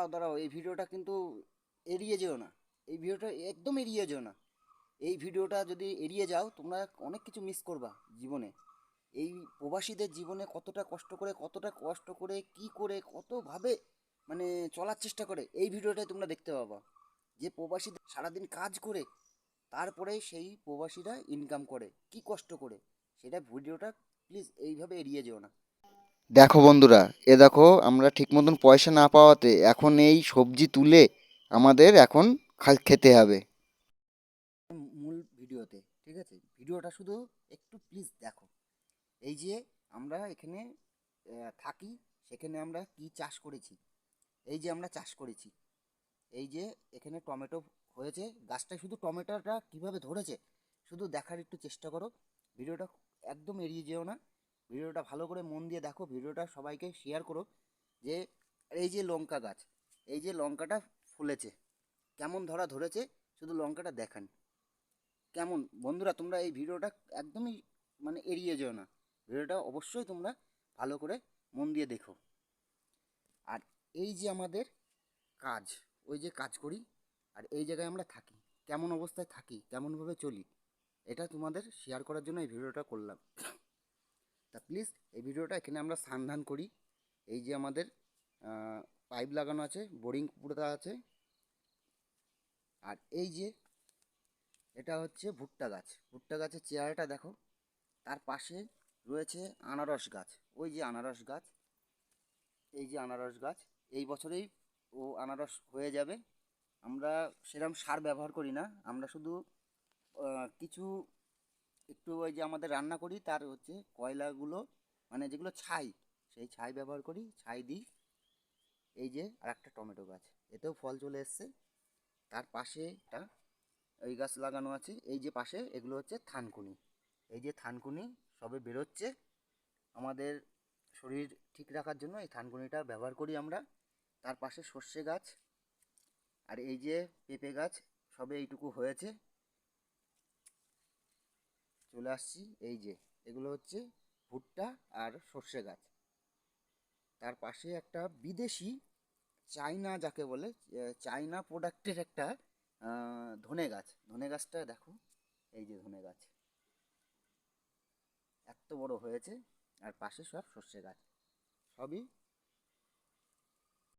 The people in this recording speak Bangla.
দাঁড়াও দাঁড়াও, এই ভিডিওটা কিন্তু এড়িয়ে যেও না। এই ভিডিওটা একদম এড়িয়ে যেও না। এই ভিডিওটা যদি এড়িয়ে যাও, তোমরা অনেক কিছু মিস করবা জীবনে। এই প্রবাসীদের জীবনে কতটা কষ্ট করে, কতটা কষ্ট করে, কি করে, কতভাবে মানে চলার চেষ্টা করে, এই ভিডিওটাই তোমরা দেখতে পাবা। যে প্রবাসীদের সারাদিন কাজ করে, তারপরে সেই প্রবাসীরা ইনকাম করে, কি কষ্ট করে, সেটা ভিডিওটা প্লিজ এইভাবে এড়িয়ে যেও না। দেখো বন্ধুরা, এ দেখো আমরা ঠিক মতন পয়সা না পাওয়াতে এখন এই সবজি তুলে আমাদের এখন খেতে হবে। মূল ভিডিওতে, ঠিক আছে? ভিডিওটা শুধু একটু প্লিজ দেখো। এই যে আমরা এখানে থাকি, সেখানে আমরা কি চাষ করেছি? এই যে আমরা চাষ করেছি। এই যে এখানে টমেটো হয়েছে গাছটায় শুধু টমেটোটা কীভাবে ধরেছে, শুধু দেখার একটু চেষ্টা করো। ভিডিওটা একদম এড়িয়ে যেও না। ভিডিওটা ভালো করে মন দিয়ে দেখো, ভিডিওটা সবাইকে শেয়ার করো যে এই যে লঙ্কা গাছ, এই যে লঙ্কাটা ফুলেছে, কেমন ধরা ধরেছে, শুধু লঙ্কাটা দেখান। কেমন? বন্ধুরা, তোমরা এই ভিডিওটা একদমই মানে এড়িয়ে যেও না। ভিডিওটা অবশ্যই তোমরা ভালো করে মন দিয়ে দেখো। আর এই যে আমাদের কাজ, ওই যে কাজ করি, আর এই জায়গায় আমরা থাকি, কেমন অবস্থায় থাকি, কেমনভাবে চলি, এটা তোমাদের শেয়ার করার জন্য এই ভিডিওটা করলাম। তা প্লিজ এই ভিডিওটা এখানে আমরা স্নান করি। এই যে আমাদের পাইপ লাগানো আছে, বোরিং পুরোটা আছে। আর এই যে এটা হচ্ছে ভুট্টা গাছ। ভুট্টা গাছের চেহারাটা দেখো, তার পাশে রয়েছে আনারস গাছ। ওই যে আনারস গাছ, এই যে আনারস গাছ, এই বছরেই ও আনারস হয়ে যাবে। আমরা সেরকম সার ব্যবহার করি না, আমরা শুধু কিছু একটু ওই যে আমাদের রান্না করি, তার হচ্ছে কয়লাগুলো মানে যেগুলো ছাই, সেই ছাই ব্যবহার করি, ছাই দিই। এই যে আর একটা টমেটো গাছ, এতেও ফল চলে এসছে। তার পাশে একটা এই গাছ লাগানো আছে, এই যে পাশে এগুলো হচ্ছে থানকুনি। এই যে থানকুনি সবে বেরোচ্ছে। আমাদের শরীর ঠিক রাখার জন্য এই থানকুনিটা ব্যবহার করি আমরা। তার পাশে সর্ষে গাছ, আর এই যে পেঁপে গাছ, সবে এইটুকু হয়েছে। চলে আসছি, এই যে, এগুলো হচ্ছে ভুট্টা আর সর্ষে গাছ। তার পাশে একটা বিদেশি চাইনা যাকে বলে চাইনা প্রোডাক্টের একটা ধনে গাছ। ধনে গাছটা দেখো, এই যে ধনে গাছ। এত বড় হয়েছে, আর পাশে সব সর্ষে গাছ। সবই